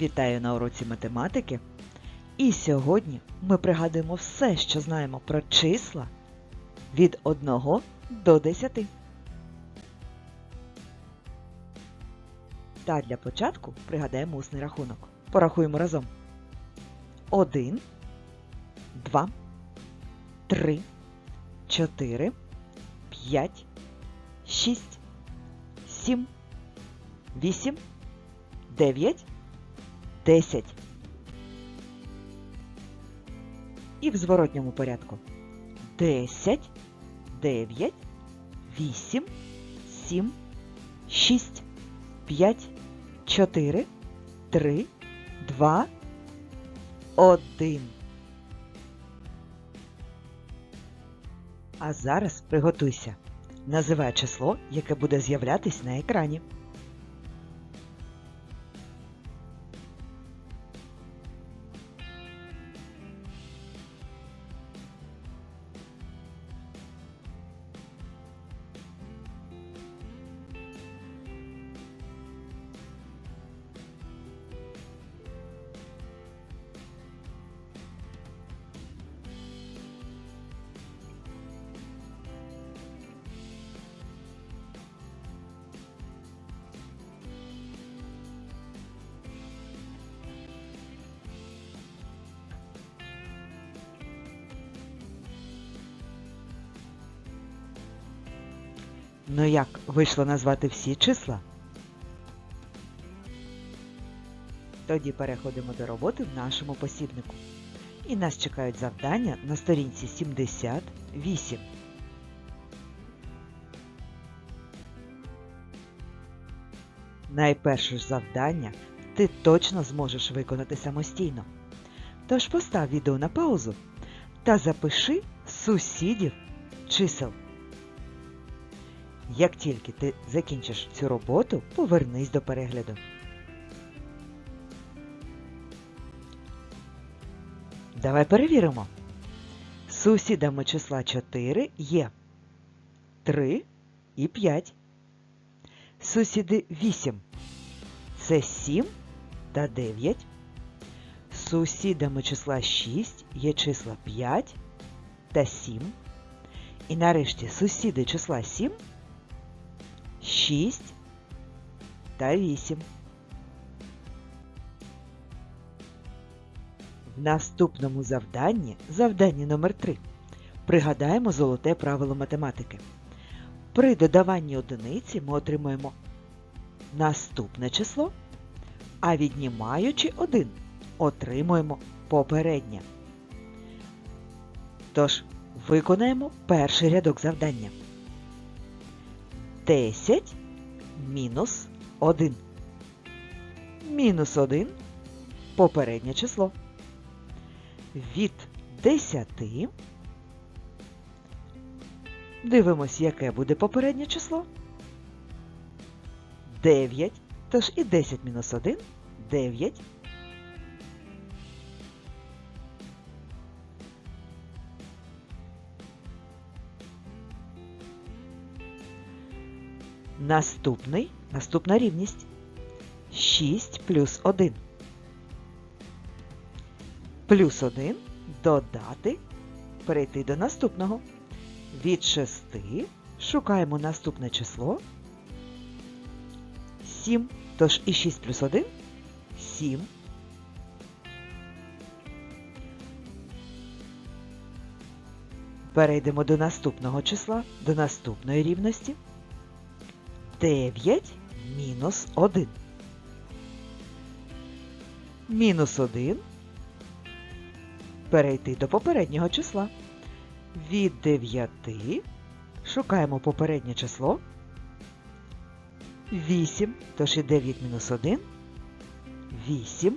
Вітаю на уроці математики. І сьогодні ми пригадуємо все, що знаємо про числа від 1 до 10. Та для початку пригадаємо усний рахунок. Порахуємо разом. 1, 2, 3, 4, 5, 6, 7, 8, 9, 10. І в зворотньому порядку. 10, 9, 8, 7, 6, 5, 4, 3, 2, 1. А зараз приготуйся. Називай число, яке буде з'являтись на екрані. Ну як, вийшло назвати всі числа? Тоді переходимо до роботи в нашому посібнику. І нас чекають завдання на сторінці 78. Найперше ж завдання ти точно зможеш виконати самостійно. Тож постав відео на паузу та запиши сусідів чисел. Як тільки ти закінчиш цю роботу, повернись до перегляду. Давай перевіримо. Сусідами числа 4 є 3 і 5. Сусіди 8 це 7 та 9. Сусідами числа 6 є числа 5 та 7. І нарешті сусіди числа 7 6 та 8. В наступному завданні, завданні номер 3, пригадаємо золоте правило математики. При додаванні одиниці ми отримуємо наступне число, а віднімаючи 1, отримуємо попереднє. Тож, виконаємо перший рядок завдання. 10 мінус 1. Мінус 1 попереднє число. Від 10 дивимось, яке буде попереднє число. 9. Тож і 10 мінус 1 9. Наступний, наступна рівність 6 плюс 1. Плюс 1 додати, перейти до наступного. Від 6 шукаємо наступне число 7. Тож і 6 плюс 1 7. Перейдемо до наступного числа, до наступної рівності. 9 мінус 1. Мінус 1. Перейти до попереднього числа. Від 9 шукаємо попереднє число. 8. Тож і 9 мінус 1. 8.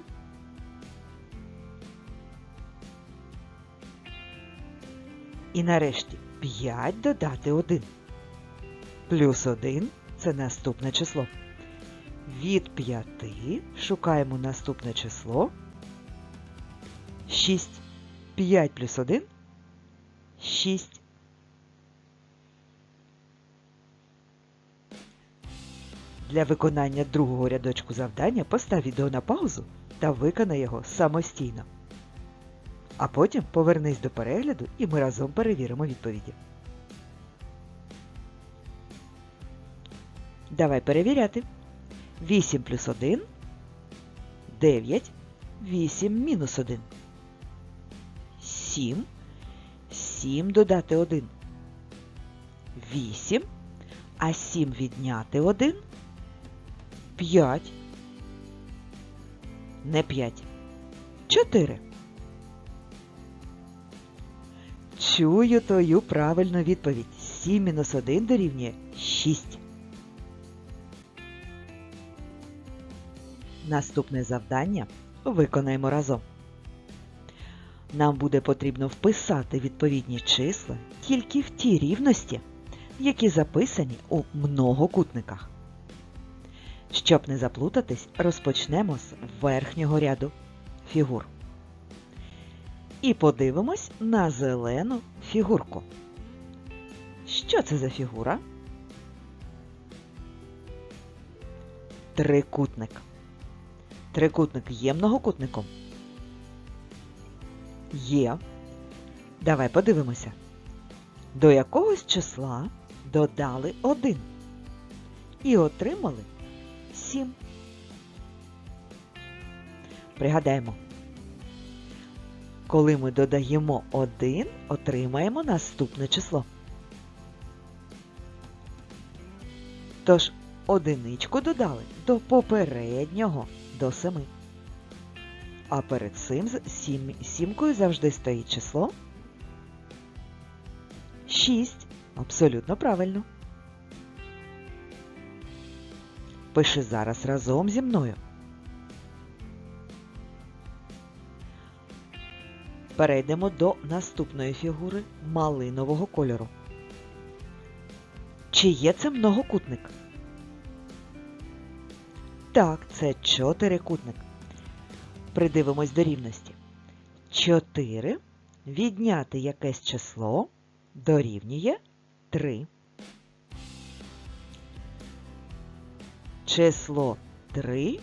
І нарешті 5 додати 1. Плюс 1 це наступне число. Від 5 шукаємо наступне число. 6. 5 плюс 1 6. Для виконання другого рядочку завдання постав відео на паузу та виконай його самостійно. А потім повернись до перегляду і ми разом перевіримо відповіді. Давай перевіряти. 8 плюс 1 9, 8 мінус 1. 7. 7 додати 1. 8. А 7 відняти 1. 5. Не 5. 4. Чую твою правильну відповідь. 7 мінус 1 дорівнює 6. Наступне завдання виконаємо разом. Нам буде потрібно вписати відповідні числа тільки в ті рівності, які записані у многокутниках. Щоб не заплутатись, розпочнемо з верхнього ряду фігур. І подивимось на зелену фігурку. Що це за фігура? Трикутник. Трикутник є многокутником? Є. Давай подивимося. До якогось числа додали 1 і отримали 7. Пригадаємо, коли ми додаємо 1, отримаємо наступне число. Тож одиничку додали до попереднього до 7. А перед цим з сім, сімкою завжди стоїть число 6. Абсолютно правильно. Пиши зараз разом зі мною. Перейдемо до наступної фігури малинового кольору. Чи є це многокутник? Так, це чотирикутник. Придивимось до рівності. 4 відняти якесь число дорівнює 3. Число 3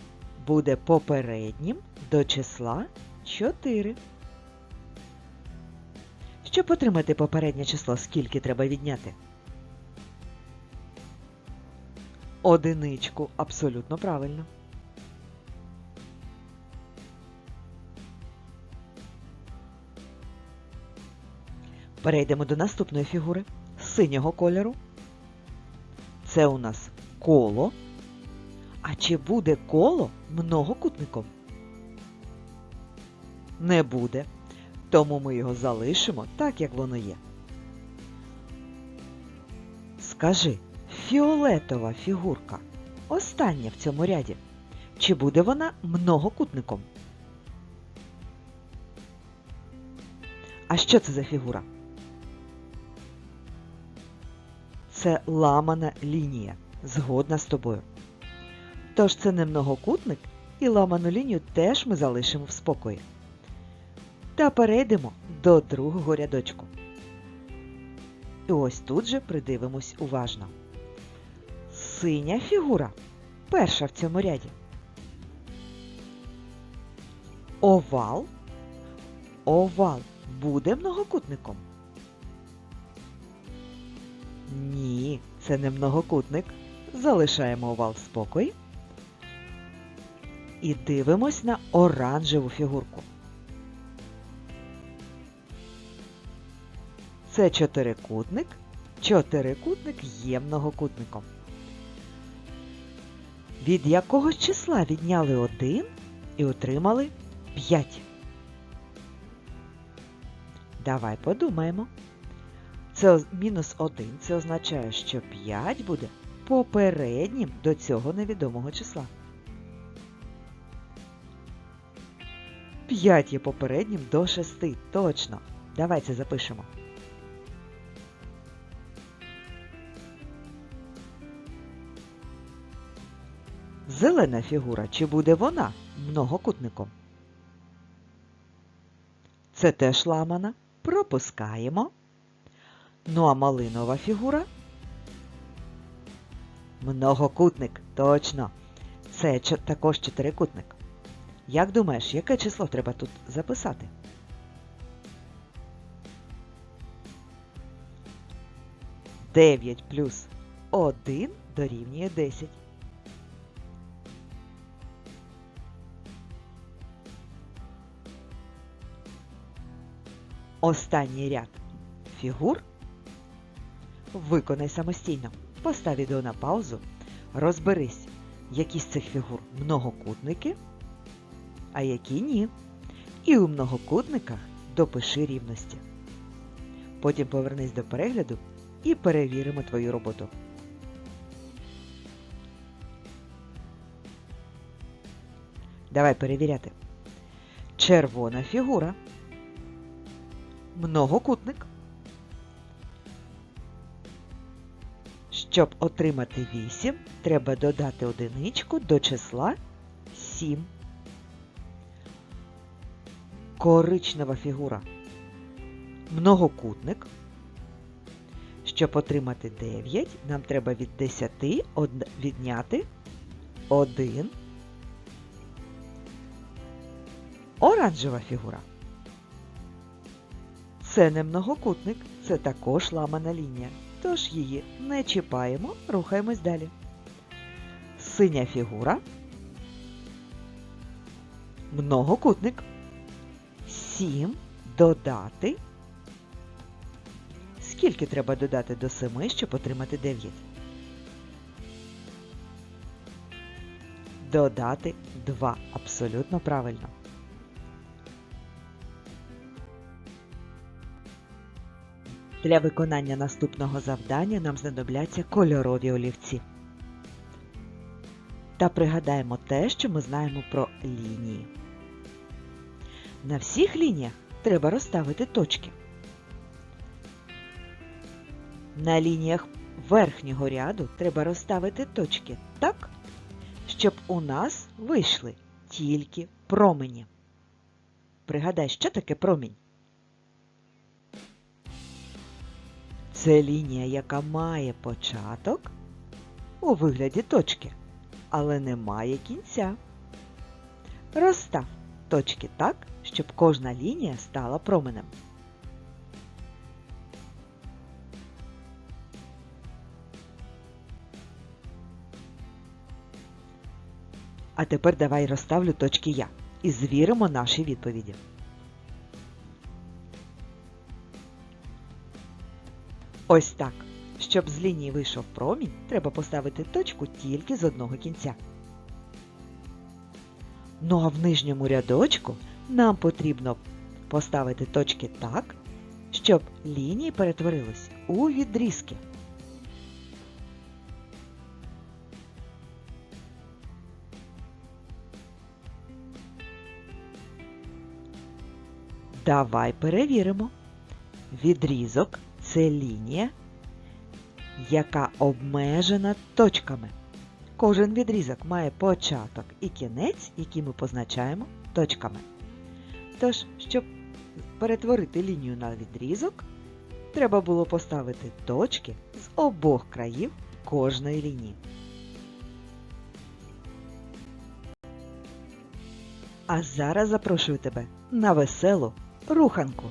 буде попереднім до числа 4. Щоб отримати попереднє число, скільки треба відняти? Одиничку. Абсолютно правильно. Перейдемо до наступної фігури синього кольору. Це у нас коло. А чи буде коло многокутником? Не буде. Тому ми його залишимо так, як воно є. Скажи, фіолетова фігурка остання в цьому ряді. Чи буде вона многокутником? А що це за фігура? Це ламана лінія. Згодна з тобою. Тож це не многокутник, і ламану лінію теж ми залишимо в спокої. Та перейдемо до другого рядочку. І ось тут же придивимось уважно. Синя фігура перша в цьому ряді. Овал. Овал буде многокутником? Ні, це не многокутник. Залишаємо овал в спокої. І дивимось на оранжеву фігурку. Це чотирикутник. Чотирикутник є многокутником. Від якого числа відняли 1 і отримали 5? Давай подумаємо. Це мінус 1. Це означає, що 5 буде попереднім до цього невідомого числа. 5 є попереднім до 6. Точно. Давай це запишемо. Зелена фігура, чи буде вона многокутником? Це теж ламана. Пропускаємо. Ну а малинова фігура? Многокутник, точно. Це також чотирикутник. Як думаєш, яке число треба тут записати? Дев'ять плюс один дорівнює десять. Останній ряд фігур виконай самостійно. Постав відео на паузу, розберись, які з цих фігур многокутники, а які ні. І у многокутниках допиши рівності. Потім повернись до перегляду і перевіримо твою роботу. Давай перевіряти. Червона фігура. Многокутник. Щоб отримати 8, треба додати одиничку до числа 7. Коричнева фігура. Многокутник. Щоб отримати 9, нам треба від 10 відняти 1. Оранжева фігура. Це не многокутник, це також ламана лінія. Тож її не чіпаємо, рухаємось далі. Синя фігура. Многокутник. 7 додати. Скільки треба додати до 7, щоб отримати 9? Додати 2. Абсолютно правильно. Для виконання наступного завдання нам знадобляться кольорові олівці. Та пригадаємо те, що ми знаємо про лінії. На всіх лініях треба розставити точки. На лініях верхнього ряду треба розставити точки так, щоб у нас вийшли тільки промені. Пригадай, що таке промінь? Це лінія, яка має початок у вигляді точки, але не має кінця. Розстав точки так, щоб кожна лінія стала променем. А тепер давай розставлю точки Я і звіримо наші відповіді. Ось так. Щоб з лінії вийшов промінь, треба поставити точку тільки з одного кінця. Ну а в нижньому рядочку нам потрібно поставити точки так, щоб лінії перетворились у відрізки. Давай перевіримо. Відрізок це лінія, яка обмежена точками. Кожен відрізок має початок і кінець, які ми позначаємо точками. Тож, щоб перетворити лінію на відрізок, треба було поставити точки з обох країв кожної лінії. А зараз запрошую тебе на веселу руханку.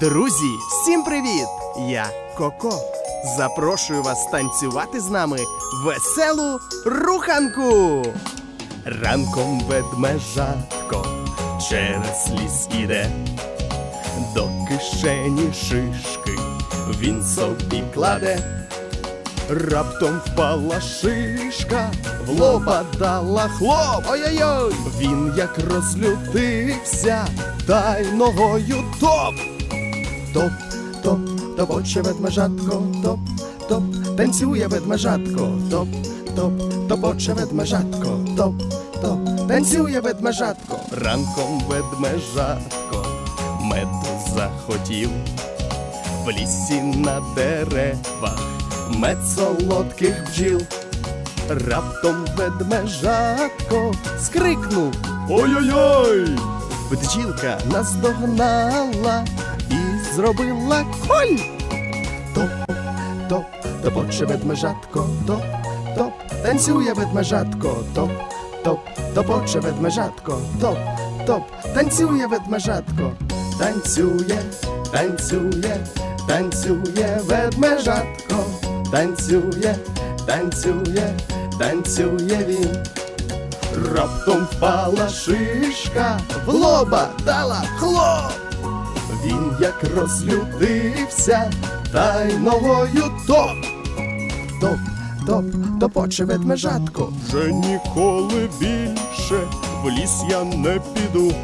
Друзі, всім привіт! Я Коко. Запрошую вас танцювати з нами веселу руханку. Ранком ведмежатко через ліс іде, до кишені шишки він собі кладе. Раптом впала шишка, в лоба дала хлоп. Ой-ой-ой! Він як розлютився, та й ногою топ. Топ, топ, топоче ведмежатко, топ, топ, танцює ведмежатко, топ, топ, топоче ведмежатко, топ, топ, танцює ведмежатко. Ранком ведмежатко меду захотів в лісі на деревах мед солодких бджіл. Раптом ведмежатко скрикнув Ой-ой-ой! Бджілка наздогнала зробила коль. Топ, топ, топоче ведмежатко, топ, топ, танцює ведмежатко, топ, топ, топоче ведмежатко, топ, топ, танцює ведмежатко, танцює, танцює, танцює ведмежатко, танцює, танцює, танцює він. Раптом впала шишка, в лоба дала хлоп. Він як розлютився, та й ногою топ. Топ, топ, топоче ведмежатко. Вже ніколи більше в ліс я не піду.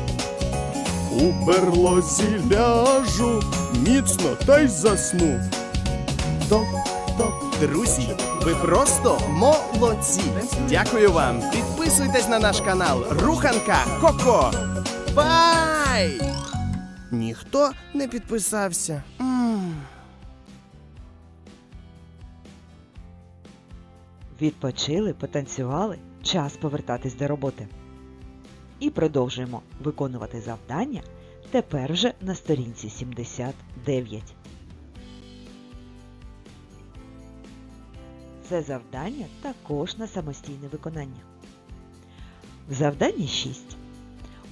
У берлозі ляжу, міцно та й засну. Топ, топ. Друзі, ви просто молодці! Дякую вам! Підписуйтесь на наш канал Руханка Коко! Бай! Ніхто не підписався. м Відпочили, потанцювали, час повертатись до роботи. І продовжуємо виконувати завдання тепер вже на сторінці 79. Це завдання також на самостійне виконання. В завданні 6.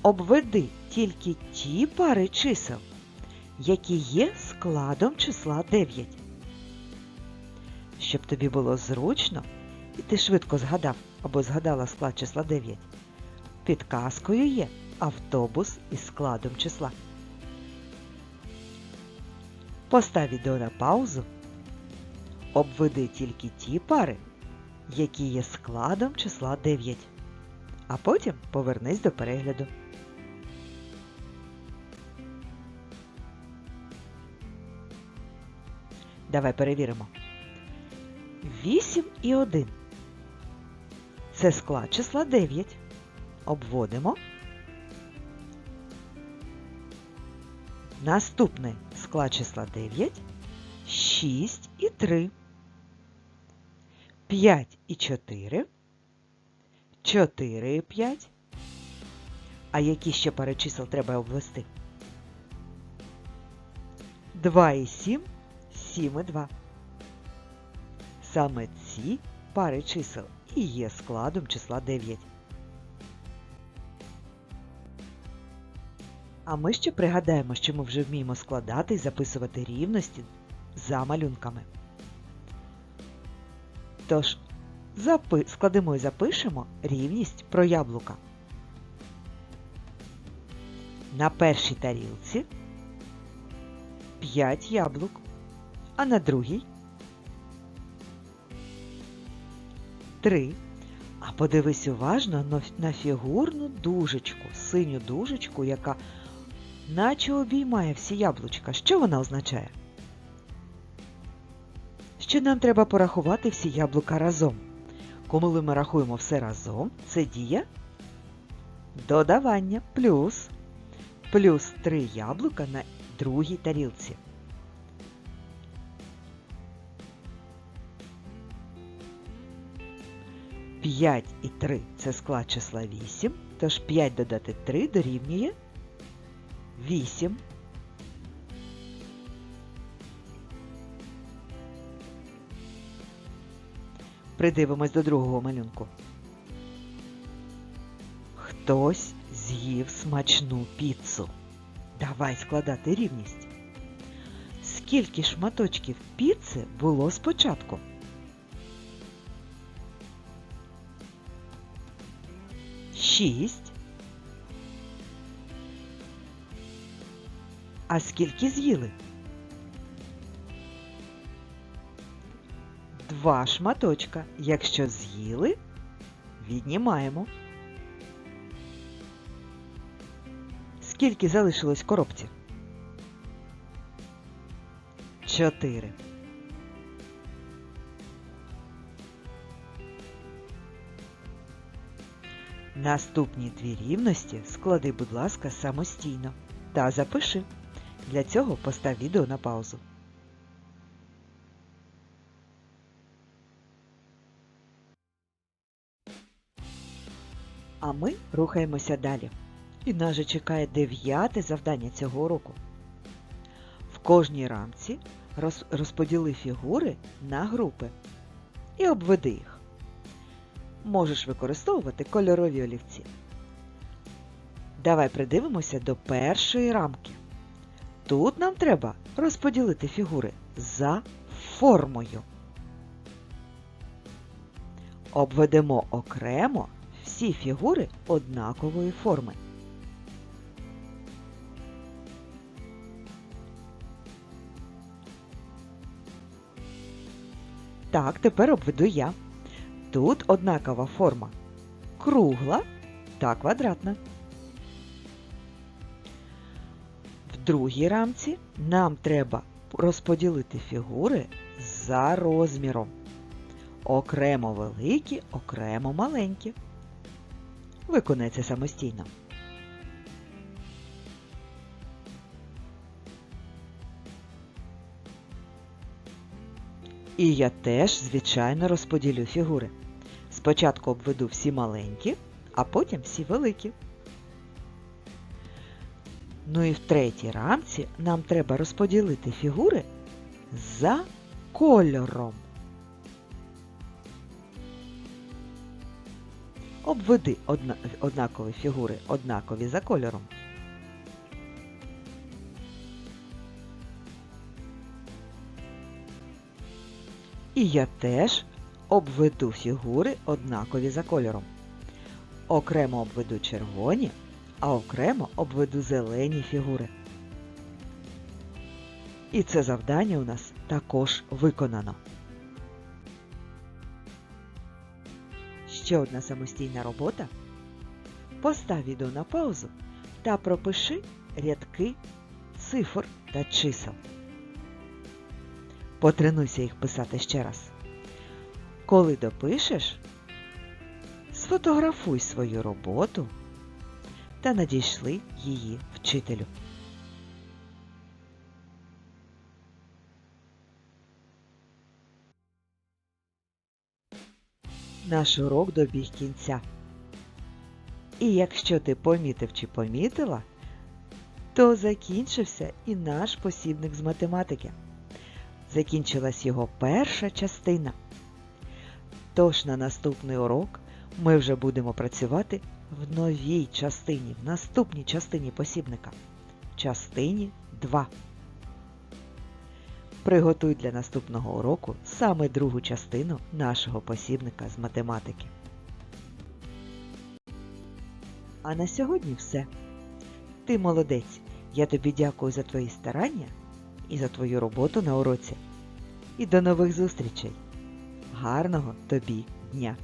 Обведи тільки ті пари чисел, які є складом числа 9. Щоб тобі було зручно, і ти швидко згадав або згадала склад числа 9. Підказкою є автобус із складом числа. Постав відео на паузу. Обведи тільки ті пари, які є складом числа 9. А потім повернись до перегляду. Давай перевіримо. 8 і 1. Це склад числа 9. Обводимо. Наступний склад числа 9. 6 і 3. 5 і 4. 4 і 5. А які ще пари чисел треба обвести? 2 і 7. 7 і 2. Саме ці пари чисел і є складом числа 9. А ми ще пригадаємо, що ми вже вміємо складати і записувати рівності за малюнками. Тож, запи... складемо і запишемо рівність про яблука. На першій тарілці 5 яблук, а на другій 3. А подивись уважно на фігурну дужечку, синю дужечку, яка наче обіймає всі яблучка. Що вона означає? Що нам треба порахувати всі яблука разом. Коли ми рахуємо все разом, це дія додавання плюс плюс 3 яблука на другій тарілці. П'ять і 3 це склад числа 8, тож 5 додати 3 дорівнює 8. Придивимось до другого малюнку. Хтось з'їв смачну піцу. Давай складати рівність. Скільки шматочків піци було спочатку? Шість. А скільки з'їли? Два шматочка. Якщо з'їли, віднімаємо. Скільки залишилось коробці? Чотири. Наступні дві рівності склади, будь ласка, самостійно та запиши. Для цього постав відео на паузу. А ми рухаємося далі. І нас же чекає дев'яте завдання цього року. В кожній рамці розподіли фігури на групи і обведи їх. Можеш використовувати кольорові олівці. Давай придивимося до першої рамки. Тут нам треба розподілити фігури за формою. Обведемо окремо всі фігури однакової форми. Так, тепер обведу я. Тут однакова форма кругла та квадратна. В другій рамці нам треба розподілити фігури за розміром. Окремо великі, окремо маленькі. Виконай самостійно. І я теж, звичайно, розподілю фігури. Спочатку обведу всі маленькі, а потім всі великі. Ну і в третій рамці нам треба розподілити фігури за кольором. Обведи однакові фігури однакові за кольором. І я теж обведу фігури однакові за кольором. Окремо обведу червоні, а окремо обведу зелені фігури. І це завдання у нас також виконано. Ще одна самостійна робота. Постав відео на паузу та пропиши рядки цифр та чисел. Потренуйся їх писати ще раз. Коли допишеш, сфотографуй свою роботу та надійшли її вчителю. Наш урок добіг кінця. І якщо ти помітив чи помітила, то закінчився і наш посібник з математики. Закінчилась його перша частина. Тож на наступний урок ми вже будемо працювати в новій частині, в наступній частині посібника. Частині 2. Приготуй для наступного уроку саме другу частину нашого посібника з математики. А на сьогодні все. Ти молодець. Я тобі дякую за твої старання і за твою роботу на уроці. І до нових зустрічей. Гарного тобі дня!